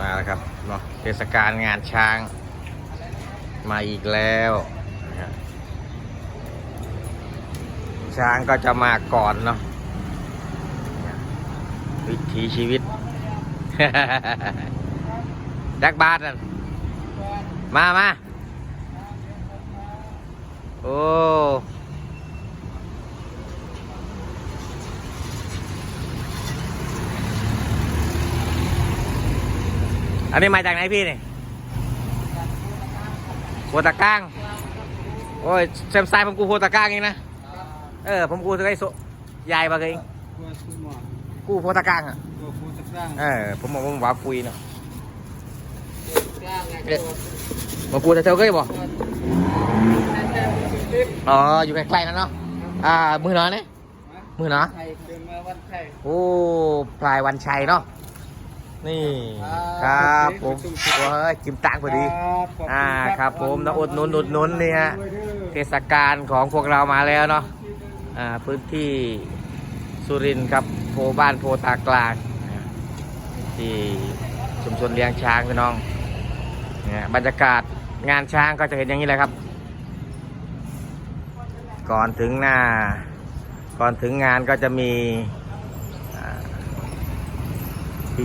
มาแล้วครับเนาะเทศกาลงานช้าง มาอีกแล้วนะครับช้างก็จะมาก่อนเนาะวิถีชีวิต ดักบาทนั่นมามาโอ้ อันนี้มาจากไหนพี่นี่โพตะก้าง โอ้ยแซมไซผมกูโพตะก้างเองนะ เออ ผมกูจะได้โซยายมาเองตัวสุหมอกูโพตะก้างอะตัวฟูตะกร้างเออ ผมบอกผมว่าคุยเนาะกร้างไงเอ๊ะมากูจะเท่าเก้ยบ่อ๋อ อยู่ใกล้ๆนั่นเนาะ อ่า มือหนอเนี่ยมือหนอไทยเดินมาวันไทยโอ้พลายวันชัยเนาะ นี่ครับผมโอ้ยกิมตังพอดี อ่าครับผมนะอุดหนุนอุดหนุนเนี่ยเทศกาลของพวกเรามาแล้วเนาะอ่าพื้นที่สุรินทร์ครับโพบ้านโพตากลางอ่าที่ชุมชนเลี้ยงช้างพี่น้องเนี่ยบรรยากาศงานช้างก็จะเห็นอย่างนี้เลยครับ ก่อนถึงหน้า ก่อนถึงงานก็จะมีอ่า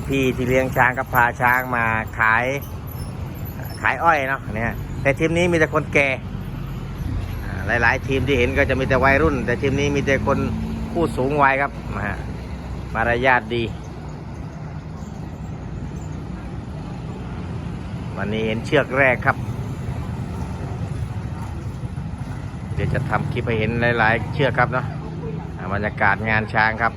พี่ๆที่เลี้ยงช้างกับพาช้างมาขาย ขายอ้อยเนาะเนี่ยแต่ทีมนี้มีแต่คนแก่หลาย ๆ ทีมที่เห็นก็จะมีแต่วัยรุ่น แต่ทีมนี้มีแต่คนผู้สูงวัยครับนะฮะมารยาทดี วันนี้เห็นเชือกแรกครับ เดี๋ยวจะทำคลิปให้เห็นหลาย ๆ เชือกครับเนาะบรรยากาศงานช้างครับ